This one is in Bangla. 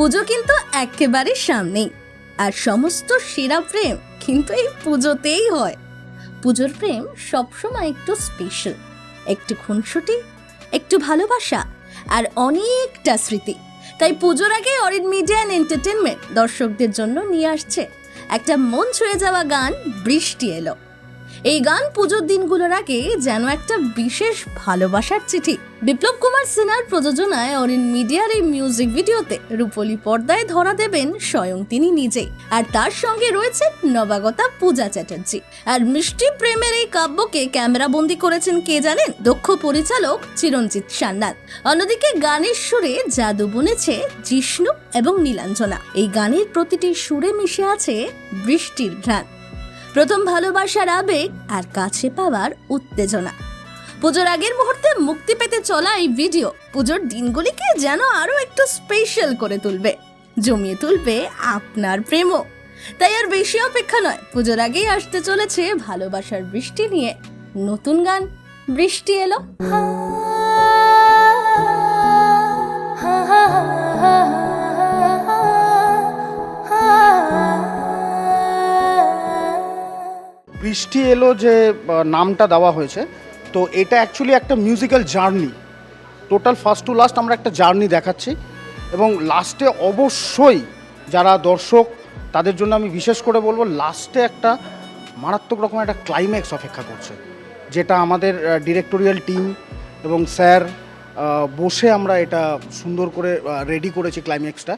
পুজো কিন্তু একেবারে সামনেই। আর সমস্ত সেরা প্রেম কিন্তু এই পুজোতেই হয়। পুজোর প্রেম সবসময় একটু স্পেশাল একটু খুনসুটি, একটু ভালোবাসা আর অনেকটা স্মৃতি। তাই পুজোর আগে অরিন মিডিয়া অ্যান্ড এন্টারটেনমেন্ট দর্শকদের জন্য নিয়ে আসছে। একটা মন ছুঁয়ে যাওয়া গান বৃষ্টি এলো। এই গান পুজোর দিনগুলোর আগে যেন একটা বিশেষ ভালোবাসার চিঠি। বিপ্লব কুমার সিনহার প্রযোজনায় অরিন মিডিয়ার এই মিউজিক ভিডিওতে রূপলি পর্দায় ধরা দেবেন স্বয়ং তিনি নিজেই। আর তার সঙ্গে রয়েছে নবাগতা পূজা চ্যাটার্জি। আর মিষ্টি প্রেমের এই কাব্যকে ক্যামেরাবন্দি করেছেন কে জানেন? দক্ষ পরিচালক চিরঞ্জিত সান্নাল অন্যদিকে গানের সুরে জাদু বুনেছে জিষ্ণু এবং নীলাঞ্জনা। এই গানের প্রতিটি সুরে মিশে আছে বৃষ্টির ঘ্রাণ। প্রথম ভালোবাসার আবেগ আর কাছে পাওয়ার উত্তেজনা। পুজোর আগের মুহূর্তে মুক্তি পেতে চলা এই ভিডিও পুজোর দিনগুলিকে যেন আরও একটু স্পেশাল করে তুলবে, জমিয়ে তুলবে আপনার প্রেমও। তাই আর বেশি অপেক্ষা নয়, পুজোর আগেই আসতে চলেছে ভালোবাসার বৃষ্টি নিয়ে নতুন গান। বৃষ্টি এলো। বৃষ্টি এলো যে নামটা দেওয়া হয়েছে। তো এটা অ্যাকচুয়ালি একটা musical journey total first to last আমরা একটা জার্নি দেখাচ্ছি। এবং লাস্টে অবশ্যই যারা দর্শক, তাদের জন্য আমি বিশেষ করে বলব লাস্টে একটা মারাত্মক রকম একটা ক্লাইম্যাক্স অপেক্ষা করছে। যেটা আমাদের ডিরেক্টোরিয়াল টিম এবং স্যার বসে আমরা এটা সুন্দর করে রেডি করেছি ক্লাইম্যাক্সটা